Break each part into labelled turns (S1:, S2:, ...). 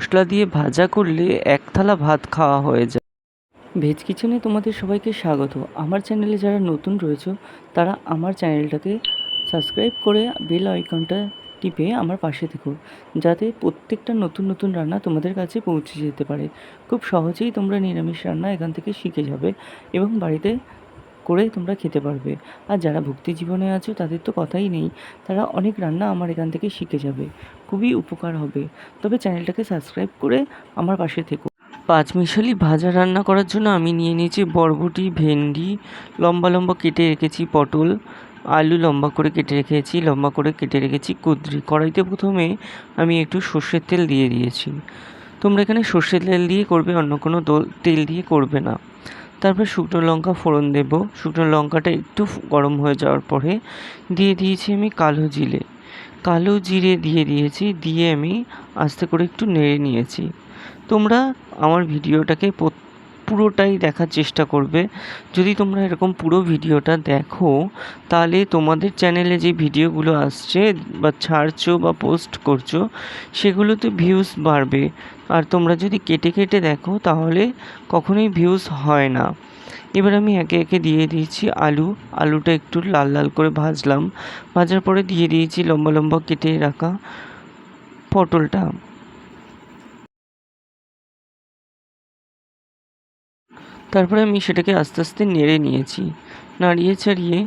S1: মশলা দিয়ে ভাজা করলে এক থালা ভাত খাওয়া হয়ে যায়। ভেজ কিচেনে তোমাদের সবাইকে স্বাগত। আমার চ্যানেলে যারা নতুন রয়েছে, তারা আমার চ্যানেলটাকে সাবস্ক্রাইব করে বেল আইকনটা টিপে আমার পাশে থেকো, যাতে প্রত্যেকটা নতুন নতুন রান্না তোমাদের কাছে পৌঁছে যেতে পারে। খুব সহজেই তোমরা নিরামিষ রান্না এখান থেকে শিখে যাবে এবং বাড়িতে করে তোমরা খেতে পারবে। আর যারা ভক্তি জীবনে আছো, তাদের তো কথাই নেই। তারা অনেক রান্না আমার এখান থেকে শিখে যাবে। খুবই উপকার হবে। তবে চ্যানেলটাকে সাবস্ক্রাইব করে আমার পাশে থেকো। পাঁচমিশালি ভাজা রান্না করার জন্য আমি নিয়ে নিয়েছি বরবটি, ভেন্ডি, লম্বা লম্বা কেটে রেখেছি পটল, আলু লম্বা করে কেটে রেখেছি, লম্বা করে কেটে রেখেছি কুদরি। কড়াইতে প্রথমে আমি একটু সর্ষের তেল দিয়ে দিয়েছি। তোমরা এখানে সর্ষের তেল দিয়ে করবে, অন্য কোনো তেল দিয়ে করবে না। তারপর শুকনো লঙ্কা ফোড়ন দেব। শুকনো লঙ্কাটা একটু গরম হয়ে যাওয়ার পরে দিয়ে দিয়েছি আমি কালো জিরে। কালো জিরে দিয়ে দিয়েছি, দিয়ে আমি আস্তে করে একটু নেড়ে নিয়েছি। তোমরা আমার ভিডিওটাকে পুরোটাই দেখার চেষ্টা করবে। যদি তোমরা এরকম পুরো ভিডিওটা দেখো, তাহলে তোমাদের চ্যানেলে যে ভিডিওগুলো আসছে বা ছাড়ছো বা পোস্ট করছ, সেগুলোতে ভিউজ বাড়বে। আর তোমরা যদি কেটে কেটে দেখো, তাহলে কখনোই ভিউজ হয় না। এবার আমি একে একে দিয়ে দিয়েছি আলু। আলুটা একটু লাল লাল করে ভাজলাম। ভাজার পরে দিয়ে দিয়েছি লম্বা লম্বা কেটে রাখা পটলটা। তারপরে আমি সেটাকে আস্তে আস্তে নেড়ে নিয়েছি। নাড়িয়ে ছাড়িয়ে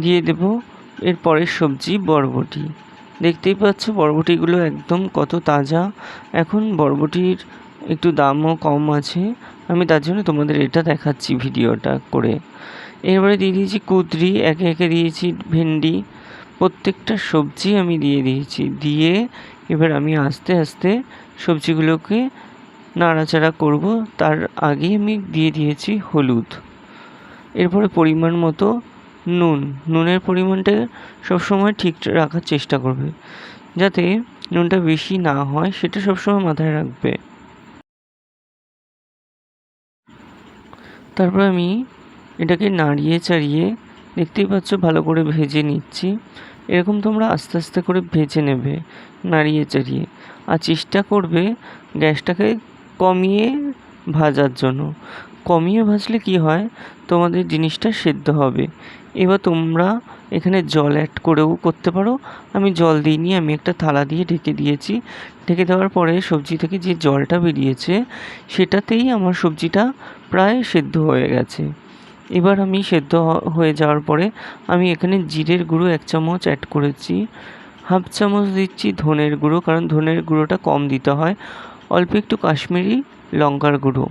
S1: দিয়ে দেব এর পরের সবজি, বরবটি। দেখতেই পাচ্ছ বরবটিগুলো একদম কত তাজা। এখন বরবটির একটু দামও কম আছে। আমি তার জন্য তোমাদের এটা দেখাচ্ছি ভিডিওটা করে। এরপরে দিয়ে দিয়েছি কুদরি, একে একে দিয়েছি ভেন্ডি। প্রত্যেকটা সবজি আমি দিয়ে দিয়েছি। দিয়ে এবার আমি আস্তে আস্তে সবজিগুলোকে নাড়াচাড়া করব। তার আগে আমি দিয়ে দিয়েছি হলুদ। এরপরে পরিমাণ মতো নুন। নুনের পরিমাণটা সবসময় ঠিক রাখার চেষ্টা করবে, যাতে নুনটা বেশি না হয়, সেটা সবসময় মাথায় রাখবে। তারপর আমি এটাকে নাড়িয়ে চাড়িয়ে দেখতেই পাচ্ছ ভালো করে ভেজে নিচ্ছি। এরকম তোমরা আস্তে আস্তে করে ভেজে নেবে, নাড়িয়ে চাড়িয়ে। আর চেষ্টা করবে গ্যাসটাকে কমিয়ে ভাজার জন্য। কমিয়ে ভাজলে কি হয়? তোমাদের জিনিসটা সেদ্ধ হবে। এবার তোমরা এখানে জল অ্যাড করেও করতে পারো। আমি জল দিইনি, আমি একটা থালা দিয়ে ঢেকে দিয়েছি। ঢেকে দেওয়ার পরে সবজি থেকে যে জলটা বেরিয়েছে, সেটাতেই আমার সবজিটা প্রায় সেদ্ধ হয়ে গেছে। এবার আমি সেদ্ধ হয়ে যাওয়ার পরে আমি এখানে জিরের গুঁড়ো এক চামচ অ্যাড করেছি। হাফ চামচ দিচ্ছি ধনের গুঁড়ো, কারণ ধনের গুঁড়োটা কম দিতে হয়। অল্প একটু কাশ্মীরি লঙ্কার গুঁড়ো।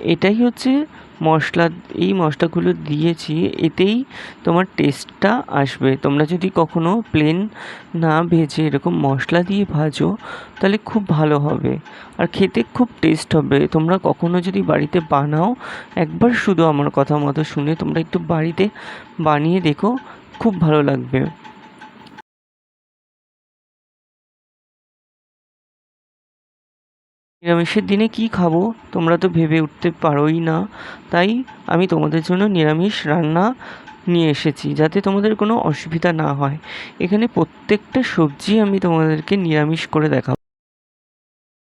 S1: এটাই হচ্ছে মশলা, এই মশলাগুলো দিয়েছি, এতেই তোমার টেস্টটা আসবে। তোমরা যদি কখনো প্লেন না ভেজে এরকম মশলা দিয়ে ভাজো, তাহলে খুব ভালো হবে। আর খেতে খুব টেস্ট হবে। তোমরা কখনো যদি বাড়িতে বানাও, একবার শুধু আমার কথা মতো শুনে তোমরা একটু বাড়িতে বানিয়ে দেখো, খুব ভালো লাগবে। নিরামিষের দিনে কি খাব? তোমরা তো ভেবে উঠতে পারোই না। তাই আমি তোমাদের জন্য নিরামিষ রান্না নিয়ে এসেছি, যাতে তোমাদের কোনো অসুবিধা না হয়। এখানে প্রত্যেকটা সবজি আমি তোমাদেরকে নিরামিষ করে দেখাবো।